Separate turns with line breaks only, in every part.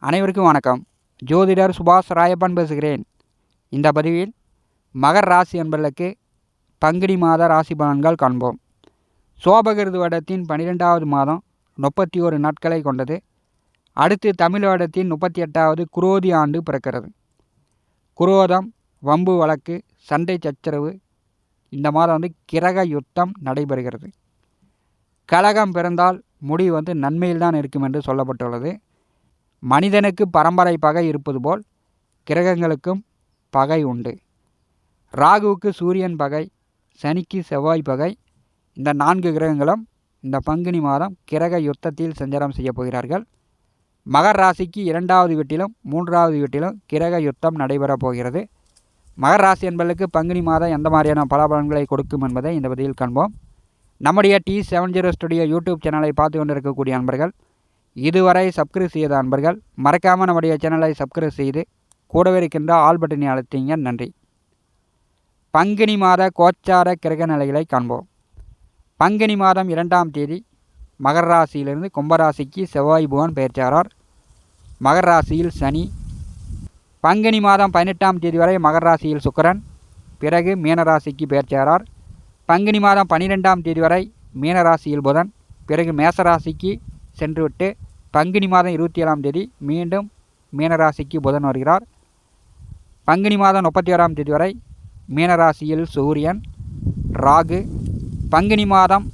அனைவருக்கும் வணக்கம். ஜோதிடர் சுபாஷ் ராயப்பன் பேசுகிறேன். இந்த பதிவில் மகர் ராசி என்பர்களுக்கு பங்குனி மாத ராசி பலன்கள் காண்போம். சோபகிருது வடத்தின் பன்னிரெண்டாவது மாதம் முப்பத்தி ஒரு நாட்களை கொண்டது. அடுத்து தமிழ் வடத்தின் முப்பத்தி எட்டாவது குரோதி ஆண்டு பிறக்கிறது. குரோதம் வம்பு வழக்கு சண்டை சச்சரவு இந்த மாதம் வந்து கிரக யுத்தம் நடைபெறுகிறது. கலகம் பிறந்தால் முடிவு வந்து நன்மையில் தான் இருக்கும் என்று சொல்லப்பட்டுள்ளது. மனிதனுக்கு பரம்பரை பகை இருப்பது போல் கிரகங்களுக்கும் பகை உண்டு. ராகுவுக்கு சூரியன் பகை சனிக்கு செவ்வாய் பகை. இந்த நான்கு கிரகங்களும் இந்த பங்குனி மாதம் கிரக யுத்தத்தில் சஞ்சாரம் செய்ய போகிறார்கள். மகர் ராசிக்கு இரண்டாவது வீட்டிலும் மூன்றாவது வீட்டிலும் கிரக யுத்தம் நடைபெறப் போகிறது. மகர் ராசி என்பதற்கு பங்குனி மாதம் எந்த மாதிரியான பலாபலன்களை கொடுக்கும் என்பதை இந்த பதிவில் காண்போம். நம்முடைய T seven zero studio YouTube சேனலை பார்த்து கொண்டிருக்கக்கூடிய அன்பர்கள் இதுவரை சப்ஸ்கிரைப் செய்த அன்பர்கள் மறக்காமல் நம்முடைய சேனலை சப்ஸ்கிரைப் செய்து கூடவே இருக்கின்ற ஆல் பட்டினை அழுத்திங்க நன்றி. பங்குனி மாத கோச்சார கிரக நிலைகளை காண்போம். பங்குனி மாதம் இரண்டாம் தேதி மகர ராசியிலிருந்து கும்பராசிக்கு செவ்வாய் புவன் பெயர்ச்சாரார் மகர ராசியில் சனி. பங்குனி மாதம் பதினெட்டாம் தேதி வரை மகர ராசியில் சுக்கரன். பிறகு மீனராசிக்கு பெயர்ச்சாரார் பங்குனி மாதம் பன்னிரெண்டாம் தேதி வரை மீனராசியில் புதன் பிறகு மேசராசிக்கு சென்றுவிட்டு பங்குனி மாதம் இருபத்தி ஏழாம் தேதி மீண்டும் மீனராசிக்கு புதன் வருகிறார். பங்குனி மாதம் முப்பத்தி ஓராம் தேதி வரை மீனராசியில் சூரியன் ராகு பங்குனி மாதம்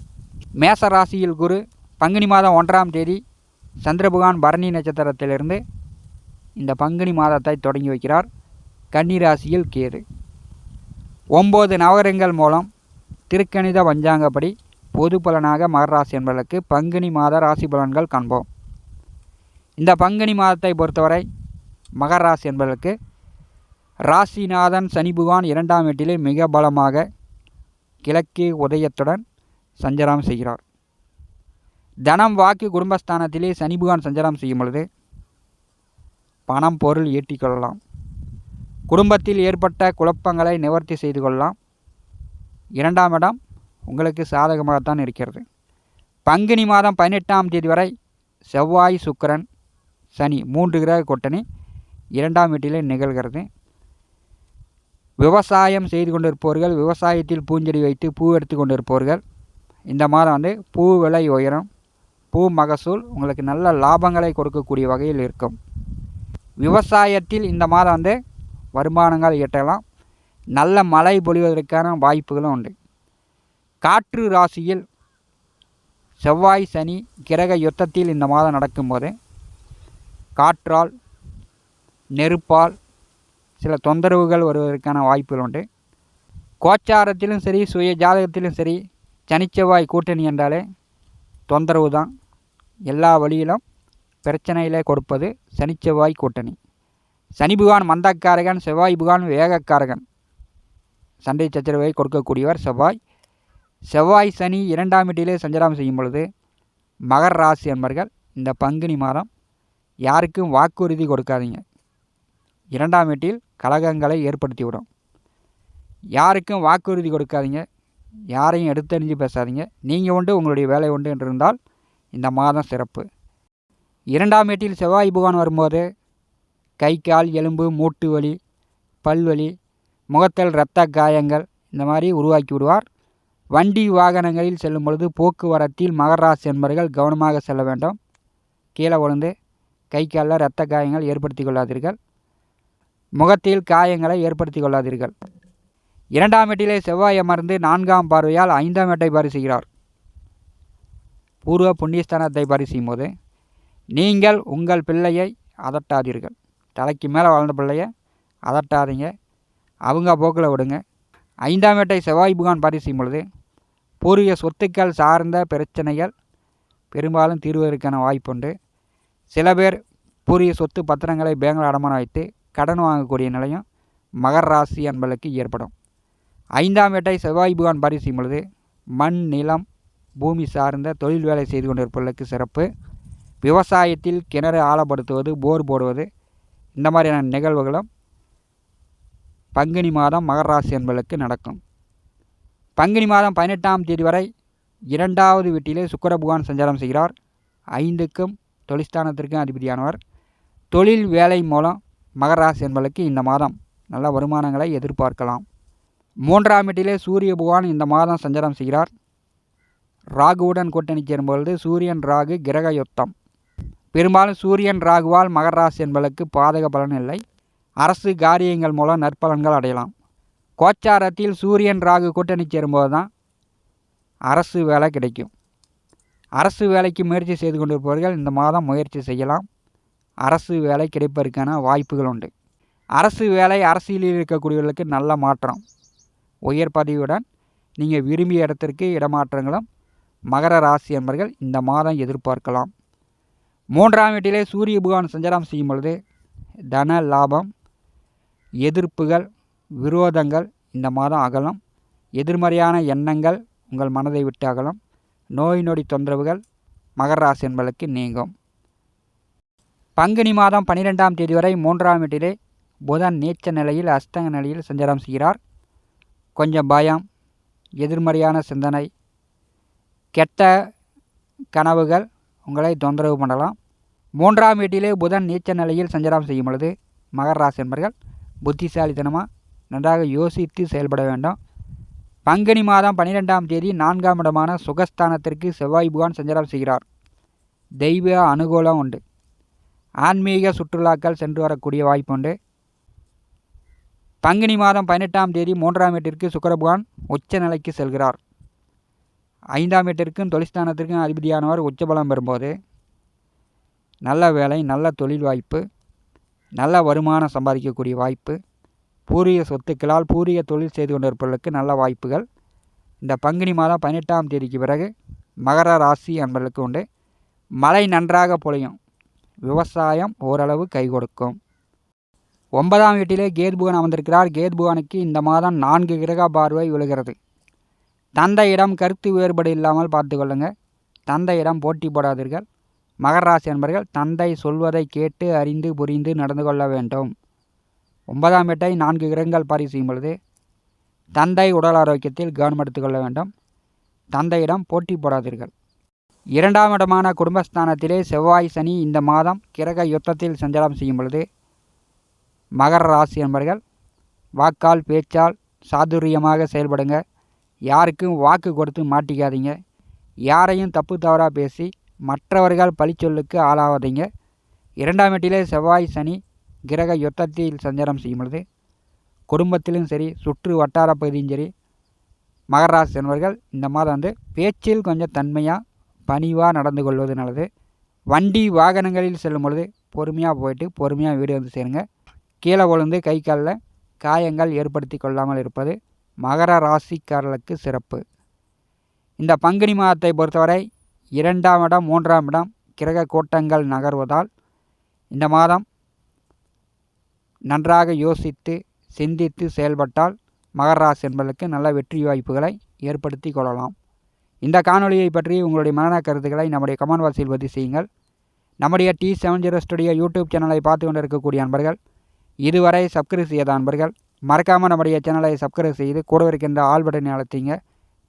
மேசராசியில் குரு பங்குனி மாதம் ஒன்றாம் தேதி சந்திரபகவான் பரணி நட்சத்திரத்திலிருந்து இந்த பங்குனி மாதத்தை தொடங்கி வைக்கிறார். கன்னிராசியில் கேது. ஒம்பது நவகரங்கள் மூலம் திருக்கணித பஞ்சாங்கப்படி பொது பலனாக மகர ராசி என்பதற்கு பங்குனி மாத ராசி பலன்கள் காண்போம். இந்த பங்குனி மாதத்தை பொறுத்தவரை மகர ராசி என்பதற்கு ராசிநாதன் சனி புகான் இரண்டாம் வீட்டிலே மிக பலமாக கிழக்கு உதயத்துடன் சஞ்சாரம் செய்கிறார். தனம் வாக்கு குடும்பஸ்தானத்திலே சனி சஞ்சாரம் செய்யும் பொழுது பணம் பொருள் ஈட்டிக்கொள்ளலாம் குடும்பத்தில் ஏற்பட்ட குழப்பங்களை நிவர்த்தி செய்து கொள்ளலாம். இரண்டாம் இடம் உங்களுக்கு சாதகமாகத்தான் இருக்கிறது. பங்குனி மாதம் பதினெட்டாம் தேதி வரை செவ்வாய் சுக்கரன் சனி மூன்று கிரக கூட்டணி இரண்டாம் வீட்டிலே நிகழ்கிறது. விவசாயம் செய்து கொண்டிருப்பவர்கள் விவசாயத்தில் பூஞ்செடி வைத்து பூ எடுத்து கொண்டிருப்பவர்கள் இந்த மாதம் வந்து பூ விலை உயரும். பூ மகசூல் உங்களுக்கு நல்ல லாபங்களை கொடுக்கக்கூடிய வகையில் இருக்கும். விவசாயத்தில் இந்த மாதம் வந்து வருமானங்கள் ஈட்டலாம். நல்ல மழை பொழிவதற்கான வாய்ப்புகளும் உண்டு. காற்று ராசியில் செவ்வாய் சனி கிரக யுத்தத்தில் இந்த மாதம் நடக்கும்போது காற்றால் நெருப்பால் சில தொந்தரவுகள் வருவதற்கான வாய்ப்புகள் உண்டு. கோச்சாரத்திலும் சரி சுய ஜாதகத்திலும் சரி சனிச்செவ்வாய் கூட்டணி என்றாலே தொந்தரவு தான். எல்லா வழியிலும் பிரச்சனையில் கொடுப்பது சனிச்செவ்வாய் கூட்டணி. சனி புகான் மந்தக்காரகன் செவ்வாய் புகான் வேகக்காரகன். சண்டை சச்சரவை கொடுக்கக்கூடியவர் செவ்வாய். செவ்வாய் சனி இரண்டாம் வீட்டிலே சஞ்சாரம் செய்யும் பொழுது மகர் ராசி என்பர்கள் இந்த பங்குனி மாதம் யாருக்கும் வாக்குறுதி கொடுக்காதீங்க. இரண்டாம் வீட்டில் கலகங்களை ஏற்படுத்திவிடும். யாருக்கும் வாக்குறுதி கொடுக்காதீங்க. யாரையும் எடுத்தறிஞ்சு பேசாதீங்க. நீங்கள் உண்டு உங்களுடைய வேலை உண்டு என்று இருந்தால் இந்த மாதம் சிறப்பு. இரண்டாம் வீட்டில் செவ்வாய் புகான் வரும்போது கை கால் எலும்பு மூட்டு வலி பல்வலி முகத்தில் இரத்த காயங்கள் இந்த மாதிரி உருவாக்கி விடுவார். வண்டி வாகனங்களில் செல்லும் பொழுது போக்குவரத்தில் மகராசி என்பவர்கள் கவனமாக செல்ல வேண்டும். கீழே விழுந்து கை காலில் இரத்த காயங்கள் ஏற்படுத்தி கொள்ளாதீர்கள். முகத்தில் காயங்களை ஏற்படுத்தி கொள்ளாதீர்கள். இரண்டாம் எட்டிலே செவ்வாய் அமர்ந்து நான்காம் பார்வையால் ஐந்தாம் எட்டை பரிசுகிறார் பூர்வ புண்ணியஸ்தானத்தை பாரி போது நீங்கள் உங்கள் பிள்ளையை அதட்டாதீர்கள். தலைக்கு மேலே வளர்ந்த பிள்ளையை அதட்டாதீங்க. அவங்க போக்கில் விடுங்க. ஐந்தாம் வேட்டை செவ்வாய் புகான் பாரி பொழுது பூர்வீக சொத்துக்கள் சார்ந்த பிரச்சனைகள் பெரும்பாலும் தீர்வதற்கான வாய்ப்புண்டு சில பேர் பூரிய சொத்து பத்திரங்களை பேங்கில் அடமானம் வைத்து கடன் வாங்கக்கூடிய நிலையும் மகர ராசி என்பதற்கு ஏற்படும். ஐந்தாம் வேட்டை செவ்வாய் புகான் பாரி பொழுது மண் நிலம் பூமி சார்ந்த தொழில் வேலை செய்து கொண்டிருப்பவர்களுக்கு சிறப்பு. விவசாயத்தில் கிணறு ஆழப்படுத்துவது போர் போடுவது இந்த மாதிரியான நிகழ்வுகளும் பங்குனி மாதம் மகர ராசி என்பதற்கு நடக்கும். பங்குனி மாதம் பதினெட்டாம் தேதி வரை இரண்டாவது வீட்டிலே சுக்கரபகவான் சஞ்சாரம் செய்கிறார். ஐந்துக்கும் தொழிற்ஸ்தானத்திற்கும் அதிபதியானவர். தொழில் வேலை மூலம் மகர ராசி என்பதற்கு இந்த மாதம் நல்ல வருமானங்களை எதிர்பார்க்கலாம். மூன்றாம் வீட்டிலே சூரிய பகவான் இந்த மாதம் சஞ்சாரம் செய்கிறார். ராகுவுடன் கூட்டணி சேரும்பொழுது சூரியன் ராகு கிரக யுத்தம். பெரும்பாலும் சூரியன் ராகுவால் மகர ராசி என்பதற்கு பாதக பலன் இல்லை. அரசு காரியங்கள் மூலம் நற்பலன்கள் அடையலாம். கோச்சாரத்தில் சூரியன் ராகு கூட்டணி சேரும்போது தான் அரசு வேலை கிடைக்கும். அரசு வேலைக்கு முயற்சி செய்து கொண்டிருப்பவர்கள் இந்த மாதம் முயற்சி செய்யலாம். அரசு வேலை கிடைப்பதற்கான வாய்ப்புகள் உண்டு. அரசு வேலை அரசியலில் இருக்கக்கூடியவர்களுக்கு நல்ல மாற்றம். உயர் பதவியுடன் நீங்கள் விரும்பிய இடத்திற்கு இடமாற்றங்களும் மகர ராசி என்பர்கள் இந்த மாதம் எதிர்பார்க்கலாம். மூன்றாம் வீட்டிலே சூரிய பகவான் சஞ்சாரம் செய்யும் பொழுது தன லாபம் எதிர்ப்புகள் விரோதங்கள் இந்த மாதம் அகலம். எதிர்மறையான எண்ணங்கள் உங்கள் மனதை விட்டு அகலம். நோய் நொடி தொந்தரவுகள் மகர ராசி என்பதற்கு நீங்கும். பங்குனி மாதம் பன்னிரெண்டாம் தேதி வரை மூன்றாம் வீட்டிலே புதன் நீச்ச நிலையில் அஸ்தங்க நிலையில் சஞ்சாரம் செய்கிறார். கொஞ்சம் பயம் எதிர்மறையான சிந்தனை கெட்ட கனவுகள் உங்களை தொந்தரவு பண்ணலாம். மூன்றாம் வீட்டிலே புதன் நீச்ச நிலையில் சஞ்சாரம் செய்யும் பொழுது மகர ராசி என்பர்கள் புத்திசாலித்தனமாக நன்றாக யோசித்து செயல்பட வேண்டும். பங்குனி மாதம் பன்னிரெண்டாம் தேதி நான்காம் இடமான சுகஸ்தானத்திற்கு செவ்வாய் புகான் சஞ்சாரம் செய்கிறார். தெய்வ அனுகூலம் உண்டு. ஆன்மீக சுற்றுலாக்கள் சென்று வரக்கூடிய வாய்ப்பு உண்டு. பங்குனி மாதம் பதினெட்டாம் தேதி மூன்றாம் வீட்டிற்கு சுக்கரபகவான் உச்ச நிலைக்கு செல்கிறார். ஐந்தாம் வீட்டிற்கும் தொழிற்ஸ்தானத்திற்கும் அதிபதியானவர் உச்சபலம் பெறும்போது நல்ல வேலை நல்ல தொழில் வாய்ப்பு நல்ல வருமானம் சம்பாதிக்கக்கூடிய வாய்ப்பு பூர்வீக சொத்துக்களால் பூர்வீக தொழில் செய்து கொண்டிருப்பவர்களுக்கு நல்ல வாய்ப்புகள். இந்த பங்குனி மாதம் பதினெட்டாம் தேதிக்கு பிறகு மகர ராசி என்பதற்கு உண்டு. மழை நன்றாக பொழியும். விவசாயம் ஓரளவு கை கொடுக்கும். ஒன்பதாம் வீட்டிலே கேத்புகன் அமர்ந்திருக்கிறார். கேத்புகனுக்கு இந்த மாதம் நான்கு கிரக பார்வை விழுகிறது. தந்தையிடம் கருத்து வேறுபாடு இல்லாமல் பார்த்து கொள்ளுங்கள் தந்தையிடம் போட்டி போடாதீர்கள். மகர ராசி என்பர்கள் தந்தை சொல்வதை கேட்டு அறிந்து புரிந்து நடந்து கொள்ள வேண்டும். ஒன்பதாம் வீட்டை நான்கு கிரகங்கள் பாரி செய்யும் பொழுது தந்தை உடல் ஆரோக்கியத்தில் கவனம் எடுத்துக்கொள்ள வேண்டும். தந்தையிடம் போட்டி போடாதீர்கள். இரண்டாம் இடமான குடும்பஸ்தானத்திலே செவ்வாய் சனி இந்த மாதம் கிரக யுத்தத்தில் சஞ்சலம் செய்யும் பொழுது மகர ராசி என்பர்கள் வாக்கால் பேச்சால் சாதுரியமாக செயல்படுங்க. யாருக்கும் வாக்கு கொடுத்து மாட்டிக்காதீங்க. யாரையும் தப்பு தவறாக பேசி மற்றவர்கள் பழிச்சொல்லுக்கு ஆளாவதீங்க இரண்டாம் வீட்டிலே செவ்வாய் சனி கிரக யுத்தத்தில் சஞ்சாரம் செய்யும் பொழுது குடும்பத்திலும் சரி சுற்று வட்டார பகுதியும் சரி மகராசி என்பவர்கள் இந்த மாதம் வந்து பேச்சில் கொஞ்சம் தன்மையாக பணிவாக நடந்து கொள்வது நல்லது. வண்டி வாகனங்களில் செல்லும் பொழுது பொறுமையாக போயிட்டு பொறுமையாக வீடு வந்து சேருங்க. கீழே விழுந்து கை காலில் காயங்கள் ஏற்படுத்தி கொள்ளாமல் இருப்பது மகர ராசிக்காரர்களுக்கு சிறப்பு. இந்த பங்குனி மாதத்தை பொறுத்தவரை இரண்டாம் இடம் மூன்றாம் இடம் கிரக கூட்டங்கள் நகர்வதால் இந்த மாதம் நன்றாக யோசித்து சிந்தித்து செயல்பட்டால் மகராசி என்பதற்கு நல்ல வெற்றி வாய்ப்புகளை ஏற்படுத்தி கொள்ளலாம். இந்த காணொலியை பற்றி உங்களுடைய மரண கருத்துக்களை நம்முடைய கமெண்ட் வாசியில் பதிவு செய்யுங்கள். நம்முடைய T seven zero studio YouTube சேனலை பார்த்து கொண்டு இருக்கக்கூடிய நண்பர்கள் இதுவரை சப்ஸ்கிரைப் செய்யாத நண்பர்கள் மறக்காமல் நம்முடைய சேனலை சப்ஸ்கிரைப் செய்து கூட இருக்கின்ற ஆல் பட்டனை அழுத்திங்க.